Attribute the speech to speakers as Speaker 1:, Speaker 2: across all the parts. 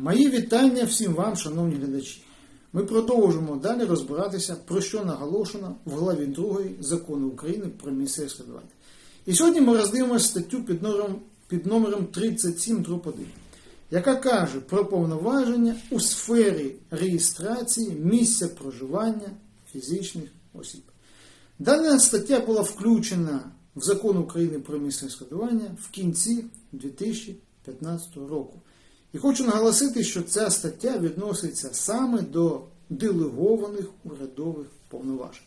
Speaker 1: Мої вітання всім вам, шановні глядачі. Ми продовжуємо далі розбиратися, про що наголошено в главі 2 закону України про місцеве самоврядування. І сьогодні ми роздивимося статтю під номером, під номером 37 1, яка каже про повноваження у сфері реєстрації місця проживання фізичних осіб. Дана стаття була включена в закон України про місцеве самоврядування в кінці 2015 року. І хочу наголосити, що ця стаття відноситься саме до делегованих урядових повноважень.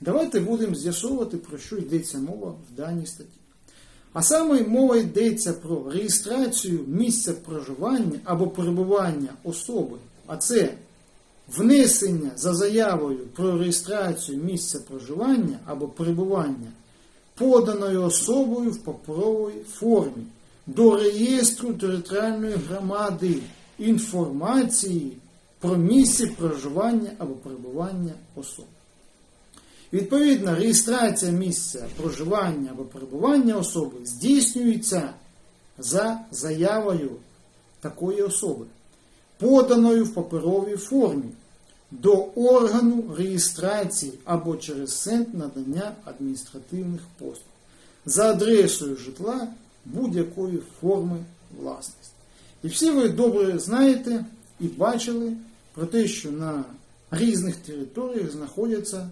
Speaker 1: Давайте будемо з'ясовувати, про що йдеться мова в даній статті. А саме мова йдеться про реєстрацію місця проживання або перебування особи, а це внесення за заявою про реєстрацію місця проживання або перебування поданою особою в паперовій формі до реєстру територіальної громади інформації про місце проживання або перебування особи. Відповідно, реєстрація місця проживання або перебування особи здійснюється за заявою такої особи, поданою в паперовій формі до органу реєстрації або через центр надання адміністративних послуг за адресою житла будь-якої форми власності. І всі ви добре знаєте і бачили про те, що на різних територіях знаходяться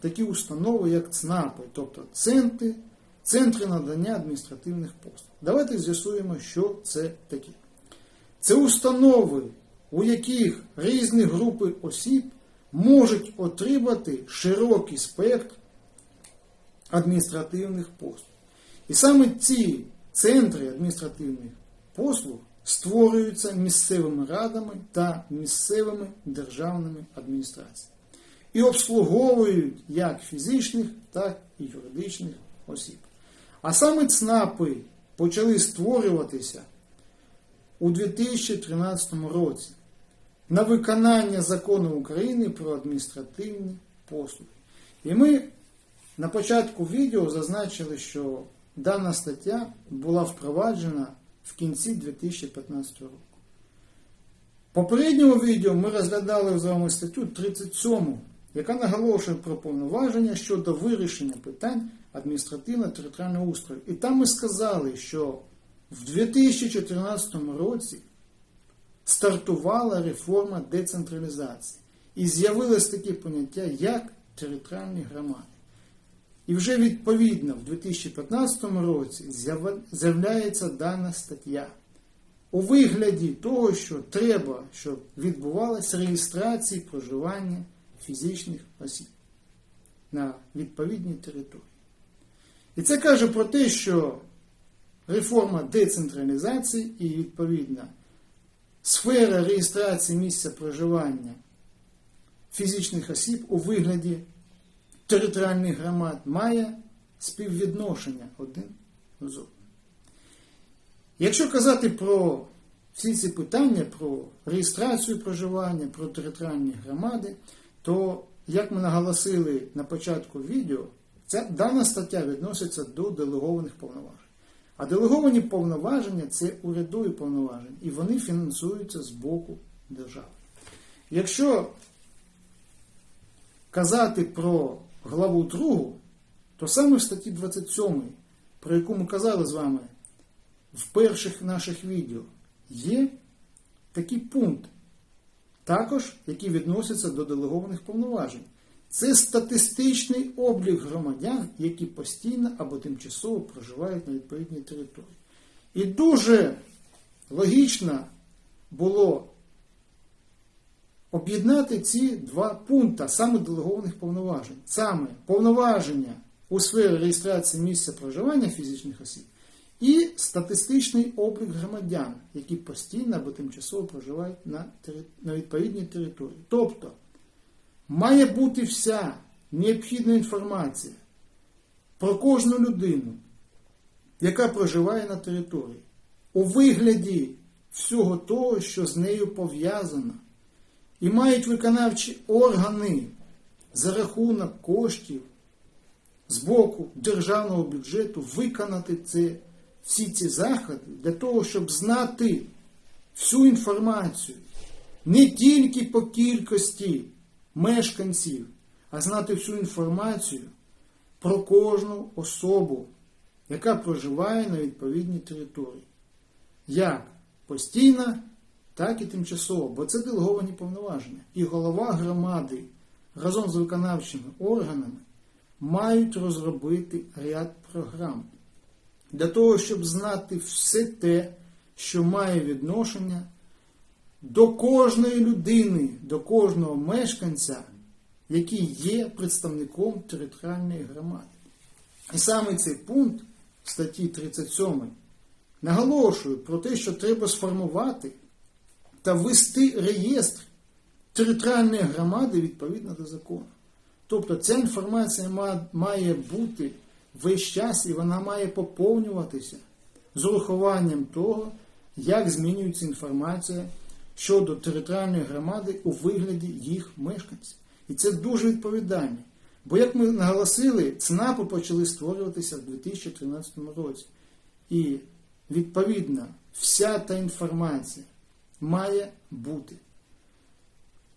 Speaker 1: такі установи, як ЦНАПи, тобто центри, центри надання адміністративних послуг. Давайте з'ясуємо, що це таке. Це установи, у яких різні групи осіб можуть отримати широкий спектр адміністративних послуг. І саме ці центри адміністративних послуг створюються місцевими радами та місцевими державними адміністраціями і обслуговують як фізичних, так і юридичних осіб. А саме ЦНАПи почали створюватися у 2013 році на виконання закону України про адміністративні послуги. І ми на початку відео зазначили, що дана стаття була впроваджена в кінці 2015 року. В попередньому відео ми розглядали з вами статтю 37, яка наголошує про повноваження щодо вирішення питань адміністративно-територіального устрою. І там ми сказали, що в 2014 році стартувала реформа децентралізації і з'явилось таке поняття, як територіальні громади. І вже відповідно в 2015 році з'являється дана стаття у вигляді того, що треба, щоб відбувалася реєстрація проживання фізичних осіб на відповідній території. І це каже про те, що реформа децентралізації і відповідна сфера реєстрації місця проживання фізичних осіб у вигляді територіальних громад має співвідношення один з одним. Якщо казати про всі ці питання, про реєстрацію проживання, про територіальні громади, то, як ми наголосили на початку відео, ця дана стаття відноситься до делегованих повноважень. А делеговані повноваження це урядові повноваження, і вони фінансуються з боку держави. Якщо казати про главу 2, то саме в статті 27, про яку ми казали з вами в перших наших відео, є такий пункт, також який відноситься до делегованих повноважень. Це статистичний облік громадян, які постійно або тимчасово проживають на відповідній території. І дуже логічно було об'єднати ці два пункти саме делегованих повноважень. Саме повноваження у сфері реєстрації місця проживання фізичних осіб і статистичний облік громадян, які постійно або тимчасово проживають на, на відповідній території. Тобто має бути вся необхідна інформація про кожну людину, яка проживає на території, у вигляді всього того, що з нею пов'язано, і мають виконавчі органи за рахунок коштів з боку державного бюджету виконати це, всі ці заходи для того, щоб знати всю інформацію не тільки по кількості мешканців, а знати всю інформацію про кожну особу, яка проживає на відповідній території. Як постійно, так і тимчасово, бо це делеговані повноваження. І голова громади разом з виконавчими органами мають розробити ряд програм для того, щоб знати все те, що має відношення до кожної людини, до кожного мешканця, який є представником територіальної громади. І саме цей пункт статті 37 наголошує про те, що треба сформувати та ввести реєстр територіальної громади відповідно до закону. Тобто ця інформація має бути весь час і вона має поповнюватися з урахуванням того, як змінюється інформація щодо територіальної громади у вигляді їх мешканців. І це дуже відповідально. Бо, як ми наголосили, ЦНАПи почали створюватися в 2013 році. І відповідно вся та інформація має бути.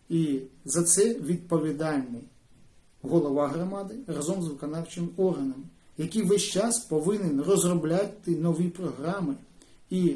Speaker 1: І за це відповідальний голова громади разом з виконавчим органом, який весь час повинен розробляти нові програми і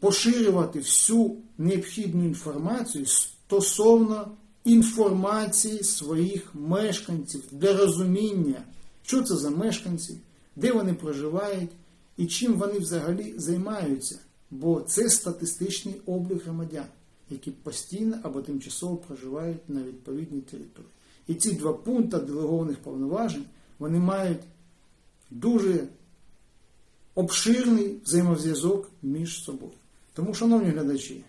Speaker 1: поширювати всю необхідну інформацію стосовно інформації своїх мешканців для розуміння, що це за мешканці, де вони проживають і чим вони взагалі займаються. Бо це статистичний облік громадян, які постійно або тимчасово проживають на відповідній території. І ці два пункти делегованих повноважень вони мають дуже обширний взаємозв'язок між собою. Тому, шановні глядачі,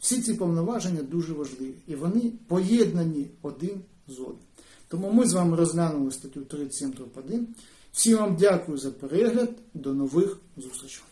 Speaker 1: всі ці повноваження дуже важливі і вони поєднані один з одним. Тому ми з вами розглянули статтю 37.1. Всім вам дякую за перегляд. До нових зустрічей.